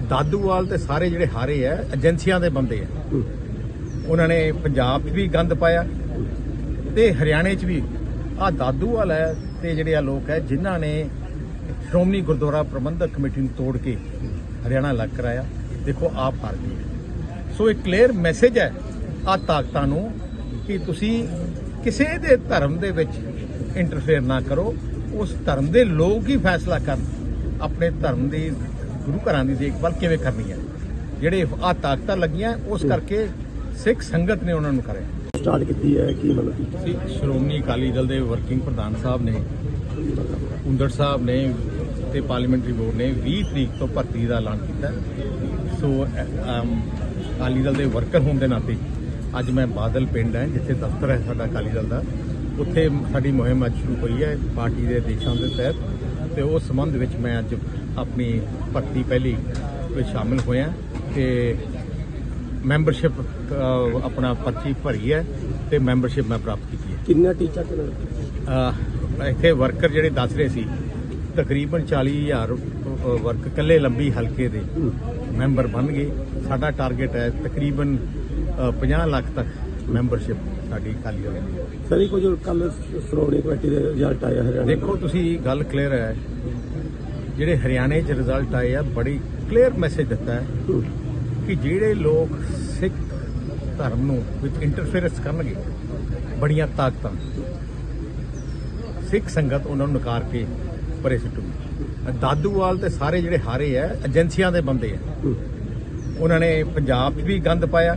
ਦਾਦੂਵਾਲ ਤੇ ਸਾਰੇ ਜਿਹੜੇ ਹਾਰੇ ਆ, ਏਜੰਸੀਆਂ ਦੇ ਬੰਦੇ ਆ। ਉਹਨਾਂ ਨੇ ਪੰਜਾਬ 'ਚ ਵੀ ਗੰਦ ਪਾਇਆ ਤੇ ਹਰਿਆਣੇ 'ਚ ਵੀ। ਆ ਦਾਦੂਵਾਲ ਹੈ ਤੇ ਜਿਹੜੇ ਆ ਲੋਕ ਹੈ, ਜਿਨ੍ਹਾਂ ਨੇ ਸ਼੍ਰੋਮਣੀ ਗੁਰਦੁਆਰਾ ਪ੍ਰਬੰਧਕ ਕਮੇਟੀ ਨੂੰ ਤੋੜ ਕੇ ਹਰਿਆਣਾ ਅਲੱਗ ਕਰਾਇਆ। ਦੇਖੋ ਆਪ ਹਾਰ ਗਏ ਸੋ ਇੱਕ ਕਲੀਅਰ ਮੈਸੇਜ ਹੈ ਆ ਤਾਕਤਾਂ ਨੂੰ ਕਿ ਤੁਸੀਂ ਕਿਸੇ ਦੇ ਧਰਮ ਦੇ ਵਿੱਚ ਇੰਟਰਫੇਅਰ ਨਾ ਕਰੋ। ਉਸ ਧਰਮ ਦੇ ਲੋਕ ਹੀ ਫੈਸਲਾ ਕਰਨ। ਆਪਣੇ ਧਰਮ ਦੀ ਗੁਰੂ ਘਰਾਂ ਦੀ ਦੇਖਭਾਲ ਕਿਵੇਂ ਕਰਨੀ ਹੈ? ਜਿਹੜੇ ਆ ਤਾਕਤਾਂ ਲੱਗੀਆਂ ਉਸ ਕਰਕੇ ਸਿੱਖ ਸੰਗਤ ਨੇ ਉਹਨਾਂ ਨੂੰ ਕਰਿਆ। ਸਟਾਰਟ ਕੀਤੀ ਹੈ ਕੀ ਮਤਲਬ ਕਿ? ਸੀ ਸ਼੍ਰੋਮਣੀ ਅਕਾਲੀ ਦਲ ਦੇ ਵਰਕਿੰਗ ਪ੍ਰਧਾਨ ਸਾਹਿਬ ਨੇ ਹੁੰਦੜ ਸਾਹਿਬ ਨੇ ਤੇ ਪਾਰਲੀਮੈਂਟਰੀ ਬੋਰਡ ਨੇ 20 ਤਰੀਕ ਤੋਂ ਭਰਤੀ ਦਾ ਐਲਾਨ ਕੀਤਾ। ਸੋ ਅਕਾਲੀ ਦਲ ਦੇ ਵਰਕਰ ਹੋਣ ਦੇ ਨਾਤੇ ਅੱਜ ਮੈਂ ਬਾਦਲ ਪਿੰਡ ਹੈ ਜਿੱਥੇ ਦਫ਼ਤਰ ਹੈ ਸਾਡਾ ਅਕਾਲੀ ਦਲ ਦਾ। ਉੱਥੇ ਸਾਡੀ ਮੁਹਿੰਮ ਅੱਜ ਸ਼ੁਰੂ ਹੋਈ ਹੈ ਪਾਰਟੀ ਦੇ ਦੇਸ਼ਾਂ ਦੇ ਤਹਿਤ। ਤੇ ਉਸ ਸੰਬੰਧ ਵਿੱਚ ਮੈਂ ਅੱਜ ਆਪਣੀ ਭਰਤੀ ਪਹਿਲੀ ਵਿੱਚ ਸ਼ਾਮਿਲ ਹੋਇਆ ਤੇ ਮੈਂਬਰਸ਼ਿਪ ਆਪਣਾ ਪਰਚੀ ਭਰੀ ਹੈ ਤੇ ਮੈਂਬਰਸ਼ਿਪ ਮੈਂ ਪ੍ਰਾਪਤ ਕੀਤੀ ਹੈ। ਕਿੰਨਾ ਟੀਚਾ ਕਿੰਨਾ ਇੱਥੇ ਵਰਕਰ ਜਿਹੜੇ ਦੱਸ ਰਹੇ ਸੀ ਤਕਰੀਬਨ 40000 ਅਹ ਵਰਕ ਕੱਲੇ ਲੰਬੀ ਹਲਕੇ ਦੇ ਮੈਂਬਰ ਬਣ ਗਏ। ਸਾਡਾ ਟਾਰਗੇਟ ਹੈ ਤਕਰੀਬਨ ਅਹ 50 ਲੱਖ ਤੱਕ ਮੈਂਬਰਸ਼ਿਪ ਸਾਡੀ ਖਾਲੀ ਹੋ। ਗਈ ਸਰ ਇਹ ਕੁਝ ਕੱਲ ਸ਼੍ਰੋਮਣੀ ਕਮੇਟੀ ਦੇ ਰਿਜ਼ਲਟ ਆਇਆ ਹਰਿਆਣਾ ਦੇਖੋ ਤੁਸੀਂ ਗੱਲ ਕਲੀਅਰ ਹੈ। ਜਿਹੜੇ ਹਰਿਆਣੇ 'ਚ ਰਿਜ਼ਲਟ ਆਏ ਆ ਬੜੀ ਕਲੀਅਰ ਮੈਸੇਜ ਦਿੱਤਾ ਹੈ। ਕਿ ਜਿਹੜੇ ਲੋਕ ਸਿੱਖ ਧਰਮ ਨੂੰ ਵਿੱਚ ਇੰਟਰਫੇਰੈਂਸ ਕਰਨਗੇ ਬੜੀਆਂ ਤਾਕਤਾਂ ਸਿੱਖ ਸੰਗਤ ਉਹਨਾਂ ਨੂੰ ਨਕਾਰ ਕੇ ਪਰੇ ਸੁੱਟੂਗੀ। ਦਾਦੂਵਾਲ ਤੇ ਸਾਰੇ ਜਿਹੜੇ ਹਾਰੇ ਆ ਏਜੰਸੀਆਂ ਦੇ ਬੰਦੇ ਆ। ਉਹਨਾਂ ਨੇ ਪੰਜਾਬ 'ਚ ਵੀ ਗੰਦ ਪਾਇਆ